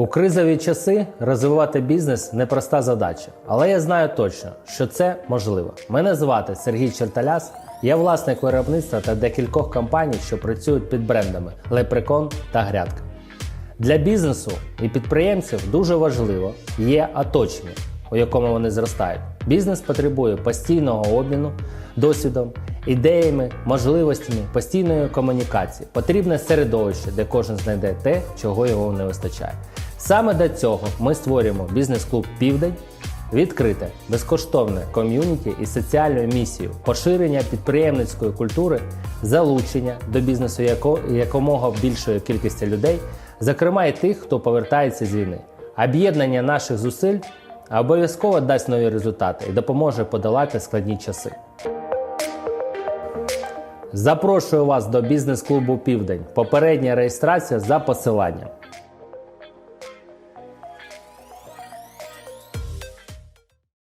У кризові часи розвивати бізнес непроста задача, але я знаю точно, що це можливо. Мене звати Сергій Черталяс, я власник виробництва та декількох компаній, що працюють під брендами Лепрекон та Грядка. Для бізнесу і підприємців дуже важливо є оточення, у якому вони зростають. Бізнес потребує постійного обміну, досвідом, ідеями, можливостями, постійної комунікації. Потрібне середовище, де кожен знайде те, чого його не вистачає. Саме до цього ми створюємо бізнес-клуб Південь. Відкрите, безкоштовне ком'юніті із соціальною місією, поширення підприємницької культури, залучення до бізнесу якомога більшої кількості людей, зокрема і тих, хто повертається з війни. Об'єднання наших зусиль обов'язково дасть нові результати і допоможе подолати складні часи. Запрошую вас до бізнес-клубу Південь. Попередня реєстрація за посиланням.